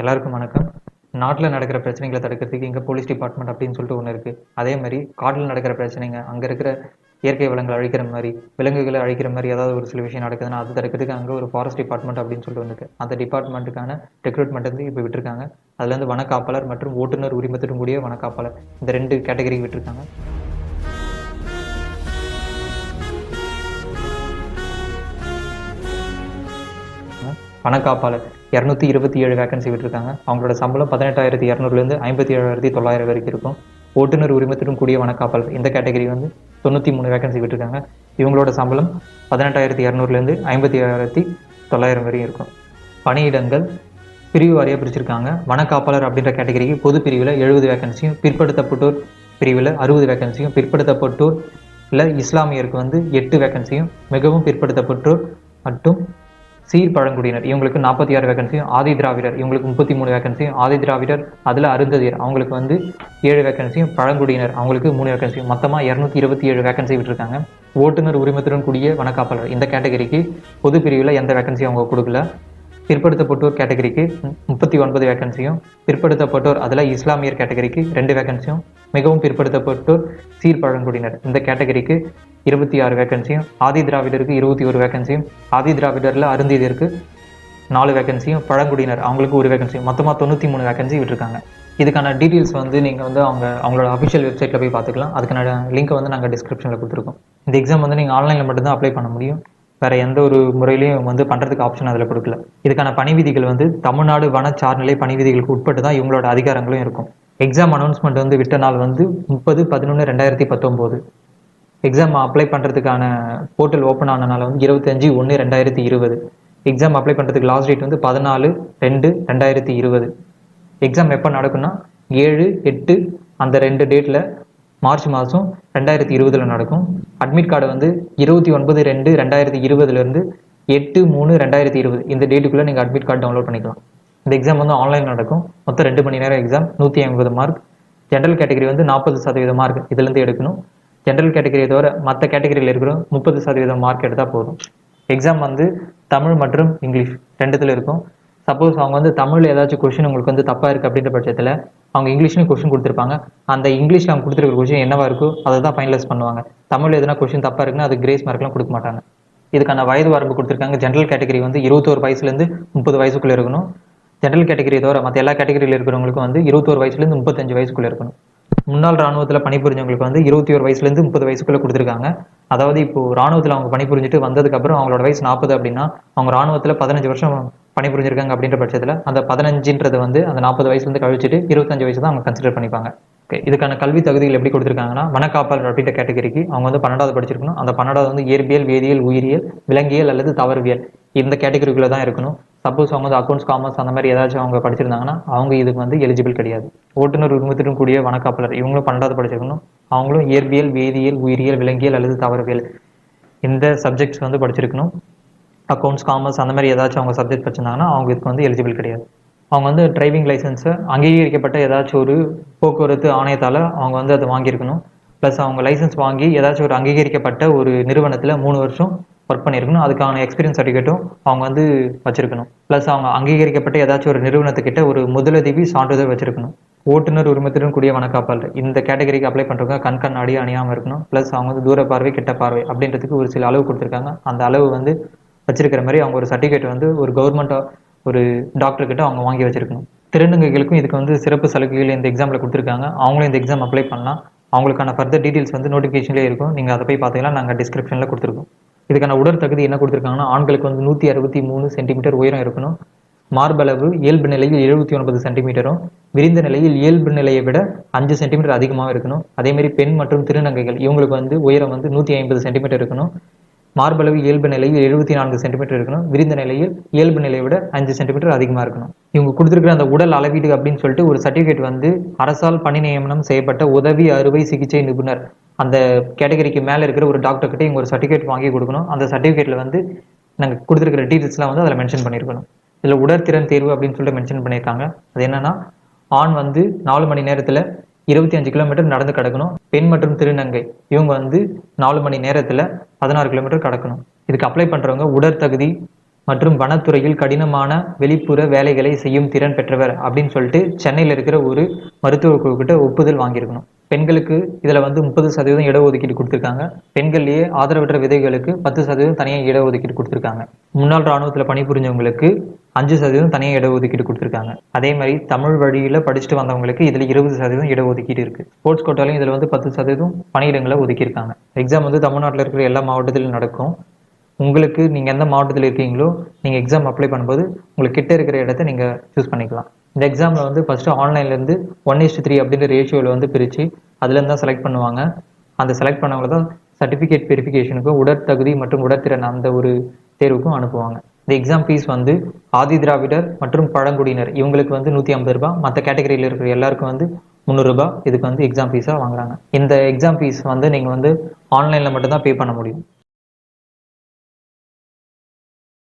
எல்லாருக்கும் வணக்கம். நாட்டில் நடக்கிற பிரச்சனைகளை தடுக்கிறதுக்கு இங்கே போலீஸ் டிபார்ட்மெண்ட் அப்படின்னு சொல்லிட்டு ஒன்று இருக்குது அதே மாதிரி காட்டில் நடக்கிற பிரச்சனைங்க அங்கே இருக்கிற இயற்கை வளங்களை அழிக்கிற மாதிரி விலங்குகளை அழிக்கிற மாதிரி ஏதாவது ஒரு சில விஷயம் நடக்குதுன்னா அது தடுக்கிறதுக்கு அங்கே ஒரு ஃபாரஸ்ட் டிபார்ட்மெண்ட் அப்படின்னு சொல்லிட்டு ஒன்று இருக்குது அந்த டிபார்ட்மெண்ட்டுக்கான ரெக்ரூட்மெண்ட் வந்து இப்போ விட்டுருக்காங்க. அதுலேருந்து வனக்காப்பாளர் மற்றும் ஓட்டுநர் உரிமத்துடன் கூடிய வனக்காப்பாளர். இந்த ரெண்டு கேட்டகரி விட்டுருக்காங்க. வனக்காப்பாளர் இரநூத்தி இருபத்தி ஏழு வேகன்சி விட்டுருக்காங்க. அவங்களோட சம்பளம் பதினெட்டாயிரத்தி இரநூறுலேருந்து ஐம்பத்தி ஏழாயிரத்தி தொள்ளாயிரம் வரைக்கும் இருக்கும். ஓட்டுநர் உரிமத்துடன் கூடிய வனக்காப்பாளர் இந்த கேட்டகரி வந்து தொண்ணூற்றி மூணு வேகன்சி விட்டுருக்காங்க. இவங்களோட சம்பளம் பதினெட்டாயிரத்தி இரநூறுலேருந்து ஐம்பத்தி ஏழாயிரத்தி தொள்ளாயிரம் வரையும் இருக்கும். பணியிடங்கள் பிரிவு வாரியாக பிரிச்சிருக்காங்க. வனக்காப்பாளர் அப்படின்ற கேட்டகரிக்கு பொது பிரிவில் எழுபது வேகன்சியும் பிற்படுத்தப்பட்டோர் பிரிவில் அறுபது வேகன்சியும் பிற்படுத்தப்பட்டோர் இல்லை இஸ்லாமியருக்கு வந்து எட்டு வேகன்சியும் மிகவும் பிற்படுத்தப்பட்டோர் மற்றும் சீர் பழங்குடியினர். இவங்களுக்கு நாற்பத்தி ஆறு வேகன்சியும் ஆதி திராவிடர் இவங்களுக்கு முப்பத்தி மூணு வேகன்சியும் ஆதி திராவிடர் அதில் அருந்ததியர். அவங்களுக்கு வந்து ஏழு வேகன்சியும் பழங்குடியினர். அவங்களுக்கு மூணு வேகன்சியும் மொத்தமாக இரநூத்தி இருபத்தி ஏழு வேகன்சி விட்டுருக்காங்க. ஓட்டுநர் உரிமத்துடன் கூடிய வனக்காப்பாளர். இந்த கேட்டகரிக்கு பொது பிரிவில் எந்த வேகன்சியும் அவங்க கொடுக்கல. பிற்படுத்தப்பட்டோர் கேட்டகரிக்கு முப்பத்தி ஒன்பது வேகன்சியும் பிற்படுத்தப்பட்டோர் அதில் இஸ்லாமியர் கேட்டகரிக்கு ரெண்டு வேகன்சியும் மிகவும் பிற்படுத்தப்பட்டோர் சீர்பழங்குடியினர் இந்த கேட்டகரிக்கு இருபத்தி ஆறு வேகன்சியும் ஆதி திராவிடருக்கு இருபத்தி ஒரு வேகன்சியும் ஆதி திராவிடரில் அருந்தியதற்கு நாலு வேகன்சியும் பழங்குடியினர் அவங்களுக்கு ஒரு வேகன்சியும் மொத்தமாக தொண்ணூற்றி மூணு வேகன்சி விட்டுருக்காங்க. இதுக்கான டீட்டெயில்ஸ் வந்து நீங்கள் வந்து அவங்க அவங்களோட அஃபிஷியல் வெப்சைட்டில் போய் பார்த்துக்கலாம். அதுக்கான லிங்க் வந்து நாங்கள் டிஸ்கிரிப்ஷனில் கொடுத்துருக்கோம். இந்த எக்ஸாம் வந்து நீங்கள் ஆன்லைனில் மட்டும்தான் அப்ளை பண்ண முடியும். வேறு எந்த ஒரு முறையிலையும் வந்து பண்ணுறதுக்கு ஆப்ஷன் அதில் கொடுக்கல. இதுக்கான பணி விதிகள் வந்து தமிழ்நாடு வன சார்நிலை பணி விதிகளுக்கு உட்பட்டு தான் இவங்களோட அதிகாரங்களும் இருக்கும். எக்ஸாம் அனௌன்ஸ்மெண்ட் வந்து விட்ட நாள் வந்து முப்பது பதினொன்று ரெண்டாயிரத்தி பத்தொம்போது. எக்ஸாம் அப்ளை பண்ணுறதுக்கான போர்ட்டல் ஓப்பன் ஆனனால வந்து இருபத்தஞ்சி ஒன்று ரெண்டாயிரத்தி இருபது. எக்ஸாம் அப்ளை பண்ணுறதுக்கு லாஸ்ட் டேட் வந்து பதினாலு ரெண்டு ரெண்டாயிரத்தி இருபது. எக்ஸாம் எப்போ நடக்கும்னா ஏழு எட்டு அந்த ரெண்டு டேட்டில் மார்ச் மாதம் ரெண்டாயிரத்தி இருபதில் நடக்கும். அட்மிட் கார்டு வந்து இருபத்தி ஒன்பது ரெண்டு ரெண்டாயிரத்தி இருபதுலேருந்து எட்டு மூணு ரெண்டாயிரத்தி இருபது. இந்த டேட்டுக்குள்ளே நீங்கள் அட்மிட் கார்டு டவுன்லோட் பண்ணிக்கலாம். இந்த எக்ஸாம் வந்து ஆன்லைன் நடக்கும். மொத்தம் ரெண்டு மணி நேரம் எக்ஸாம் நூற்றி ஐம்பது மார்க் ஜென்ரல் கேட்டகரி வந்து நாற்பது சதவீத மார்க் இதுலேருந்து எடுக்கணும். ஜென்ரல் கேட்டகரியை தவிர மற்ற கேட்டகரியில் இருக்கிற முப்பது சதவீதம் மார்க் எடுத்தால் போதும். எக்ஸாம் வந்து தமிழ் மற்றும் இங்கிலீஷ் ரெண்டுத்தில் இருக்கும். சப்போஸ் அவங்க வந்து தமிழில் ஏதாச்சும் கொஷின் உங்களுக்கு வந்து தப்பாக இருக்குது அப்படின்ற பட்சத்தில் அவங்க இங்கிலீஷ்லேயும் கொஷின் கொடுத்துருப்பாங்க. அந்த இங்கிலீஷில் அவங்க கொடுத்துருக்க கொஷின் என்னவா இருக்கோ அதை தான் ஃபைனலைஸ் பண்ணுவாங்க. தமிழ் எதுனா கொஷின் தப்பாக இருக்குன்னா அது கிரேஸ் மார்க்லாம் கொடுக்க மாட்டாங்க. இதுக்கான வயது வரம்பு கொடுத்துருக்காங்க. ஜென்ரல் கேட்டகரி வந்து இருபத்தோரு வயசுலேருந்து முப்பது வயசுக்குள்ளே இருக்கணும். ஜென்ரல் கேட்டகரி தவிர மற்ற எல்லா கேட்டகரியில் இருக்கிறவங்களுக்கும் வந்து இருபத்தோரு வயசுலேருந்து முப்பத்தஞ்சு வயசுக்குள்ளே இருக்கணும். முன்னாள் ராணுவத்தில் பணிபுரிஞ்சவங்களுக்கு வந்து இருபத்தி ஒரு வயசுலேருந்து முப்பது வயசுக்குள்ளே கொடுத்துருக்காங்க. அதாவது இப்போ ராணுவத்தில் அவங்க பணிபுரிஞ்சுட்டு வந்ததுக்கப்புறம் அவங்களோட வயசு நாற்பது அப்படின்னா அவங்க ராணுவத்தில் பதினஞ்சு வருஷம் பணிபுரிஞ்சிருக்காங்க அப்படின்ற பட்சத்தில் அந்த பதினஞ்சுன்றது வந்து அந்த நாற்பது வயசுலேருந்து கழிச்சிட்டு இருபத்தஞ்சு வயசு தான் அவங்க கன்சிடர் பண்ணிப்பாங்க. ஓகே இதுக்கான கல்வி தகுதிகள் எப்படி கொடுத்துருக்காங்கன்னா வனக்காப்பாளர் அப்படின்ற கேட்டகரிக்கு அவங்க வந்து பன்னெண்டாவது படிச்சிருக்கணும். அந்த பன்னெண்டாவது வந்து இயற்பியல் வேதியியல் உயிரியல் விலங்கியல் அல்லது தவறுவியல் இந்த கேட்டகரிக்குள்ளே தான் இருக்கணும். சப்போஸ் அவங்க வந்து அக்கௌண்ட்ஸ் காமர்ஸ் அந்த மாதிரி ஏதாச்சும் அவங்க படிச்சிருந்தாங்கன்னா அவங்க இதுக்கு வந்து எலிஜிபிள் கிடையாது. ஓட்டுநர் உரிமத்துடன் கூடிய வனக்காப்பாளர் இவங்களும் பன்னெண்டாவது படிச்சிருக்கணும் அவங்களும் இயற்பியல் வேதியியல் உயிரியல் விலங்கியல் அல்லது தவறுவியல். இந்த சப்ஜெக்ட்ஸ் வந்து படிச்சிருக்கணும் அக்கௌண்ட்ஸ் காமர்ஸ் அந்த மாதிரி ஏதாச்சும் அவங்க சப்ஜெக்ட் படிச்சிருந்தாங்கன்னா அவங்க இதுக்கு வந்து எலிஜிபிள் கிடையாது. அவங்க வந்து டிரைவிங் லைசன்ஸை அங்கீகரிக்கப்பட்ட ஏதாச்சும் ஒரு போக்குவரத்து ஆணையத்தால் அவங்க வந்து அதை வாங்கியிருக்கணும். ப்ளஸ் அவங்க லைசன்ஸ் வாங்கி ஏதாச்சும் ஒரு அங்கீகரிக்கப்பட்ட ஒரு நிறுவனத்தில் மூணு வருஷம் ஒர்க் பண்ணியிருக்கணும். அதுக்கான எக்ஸ்பீரியன்ஸ் சர்டிஃபிகேட்டும் அவங்க வந்து வச்சிருக்கணும். ப்ளஸ் அவங்க அங்கீகரிக்கப்பட்ட ஏதாச்சும் ஒரு நிறுவனத்துக்கிட்ட ஒரு முதலுதவி சான்றிதழ் வச்சிருக்கணும். ஓட்டுநர் உரிமத்துடன் கூடிய வனக்காப்பாளர். இந்த கேட்டகரிக்கு அப்ளை பண்ணுறவங்க கண் கண்ணாடி அணியாமல் இருக்கணும். ப்ளஸ் அவங்க வந்து தூர பார்வை கிட்ட பார்வை அப்படின்றதுக்கு ஒரு சில அளவு கொடுத்துருக்காங்க. அந்த அளவு வந்து வச்சிருக்கிற மாதிரி அவங்க ஒரு சர்டிஃபிகேட் வந்து ஒரு கவர்மெண்ட் ஒரு டாக்டர் கிட்ட அவங்க வாங்கி வச்சிருக்கணும். திருநங்கைகளுக்கும் இதுக்கு வந்து சிறப்பு சலுகைகள் இந்த எக்ஸாமில் கொடுத்துருக்காங்க. அவங்களும் இந்த எக்ஸாம் அப்ளை பண்ணலாம். அவங்களுக்கான ஃபர்தர் டீட்டெயில்ஸ் வந்து நோட்டிஃபிகேஷன்லேயே இருக்கும். நீங்கள் அதை போய் பார்த்தீங்கன்னா நாங்கள் டிஸ்கிரிப்ஷனில் கொடுத்துருக்கோம். இதுக்கான உடல் தகுதி என்ன கொடுத்துருக்காங்கன்னா ஆண்களுக்கு வந்து நூற்றி அறுபத்தி மூணு சென்டிமீட்டர் உயரம் இருக்கணும். மார்பளவு இயல்பு நிலையில் எழுபத்தி ஒன்பது சென்டிமீட்டரும் விரிந்த நிலையில் இயல்பு நிலையை விட அஞ்சு சென்டிமீட்டர் அதிகமாக இருக்கணும். அதேமாதிரி பெண் மற்றும் திருநங்கைகள் இவங்களுக்கு வந்து உயரம் வந்து நூற்றி ஐம்பது சென்டிமீட்டர் இருக்கணும். மார்பளவு இயல்பு நிலையில் எழுபத்தி நான்கு சென்டிமீட்டர் இருக்கணும். விரிந்த நிலையில் இயல்பு நிலையை விட அஞ்சு சென்டிமீட்டர் அதிகமாக இருக்கணும். இவங்க கொடுத்துருக்கிற அந்த உடல் அளவீடு அப்படின்னு சொல்லிட்டு ஒரு சர்டிஃபிகேட் வந்து அரசால் பணி நியமனம் செய்யப்பட்ட உதவி அறுவை சிகிச்சை நிபுணர் அந்த கேட்டகரிக்கு மேலே இருக்கிற ஒரு டாக்டர்கிட்ட இவங்க ஒரு சர்டிஃபிகேட் வாங்கி கொடுக்கணும். அந்த சர்டிஃபிகேட்ல வந்து நாங்கள் கொடுத்துருக்கிற டீட்டெயில்ஸ்லாம் வந்து அதில் மென்ஷன் பண்ணியிருக்கணும் இதில் உடற்திறன் தேர்வு அப்படின்னு சொல்லிட்டு மென்ஷன் பண்ணியிருக்காங்க. அது என்னன்னா ஆண் வந்து நாலு மணி நேரத்தில் இருபத்தி அஞ்சு கிலோமீட்டர் நடந்து கிடக்கணும். பெண் மற்றும் திருநங்கை இவங்க வந்து நாலு மணி நேரத்தில் பதினாறு கிலோமீட்டர் கடக்கணும். இதுக்கு அப்ளை பண்ணுறவங்க உடற்தகுதி மற்றும் வனத்துறையில் கடினமான வெளிப்புற வேலைகளை செய்யும் திறன் பெற்றவர் அப்படின்னு சொல்லிட்டு சென்னையில் இருக்கிற ஒரு மருத்துவ குழுக்கிட்ட ஒப்புதல் வாங்கியிருக்கணும். பெண்களுக்கு இதில் வந்து முப்பது சதவீதம் இடஒதுக்கீடு கொடுத்துருக்காங்க. பெண்கள்லேயே ஆதரவற்ற விதைகளுக்கு பத்து சதவீதம் தனியாக இடஒதுக்கீடு கொடுத்துருக்காங்க. முன்னாள் ராணுவத்தில் பணிபுரிஞ்சவங்களுக்கு அஞ்சு சதவீதம் தனியாக இடஒதுக்கீடு கொடுத்துருக்காங்க. அதே மாதிரி தமிழ் வழியில் படிச்சுட்டு வந்தவங்களுக்கு இதில் இருபது சதவீதம் இடஒதுக்கீடு இருக்குது ஸ்போர்ட்ஸ் கோட்டாலையும் இதில் வந்து பத்து சதவீதம் பணியிடங்களை ஒதுக்கியிருக்காங்க. எக்ஸாம் வந்து தமிழ்நாட்டில் இருக்கிற எல்லா மாவட்டத்திலும் நடக்கும். உங்களுக்கு நீங்கள் எந்த மாவட்டத்தில் இருக்கீங்களோ நீங்கள் எக்ஸாம் அப்ளை பண்ணும்போது உங்களுக்கு கிட்ட இருக்கிற இடத்த நீங்கள் சூஸ் பண்ணிக்கலாம். இந்த எக்ஸாமில் வந்து ஃபஸ்ட்டு ஆன்லைன்லேருந்து ஒன் இஸ்ட் த்ரீ அப்படின்ற ரேஷியோவில் வந்து பிரித்து அதுலேருந்து தான் செலக்ட் பண்ணுவாங்க. அந்த செலக்ட் பண்ணவங்க தான் சர்டிஃபிகேட் வெரிஃபிகேஷனுக்கும் உடற்தகுதி மற்றும் உடற்திறன் அந்த ஒரு தேர்வுக்கும் அனுப்புவாங்க. இந்த எக்ஸாம் ஃபீஸ் வந்து ஆதி திராவிடர் மற்றும் பழங்குடியினர் இவங்களுக்கு வந்து நூற்றி ஐம்பது ரூபாய் மற்ற கேட்டகரியில் இருக்கிற எல்லாருக்கும் வந்து முந்நூறுரூபா இதுக்கு வந்து எக்ஸாம் ஃபீஸாக வாங்குறாங்க. இந்த எக்ஸாம் ஃபீஸ் வந்து நீங்கள் வந்து ஆன்லைனில் மட்டும்தான் பே பண்ண முடியும்.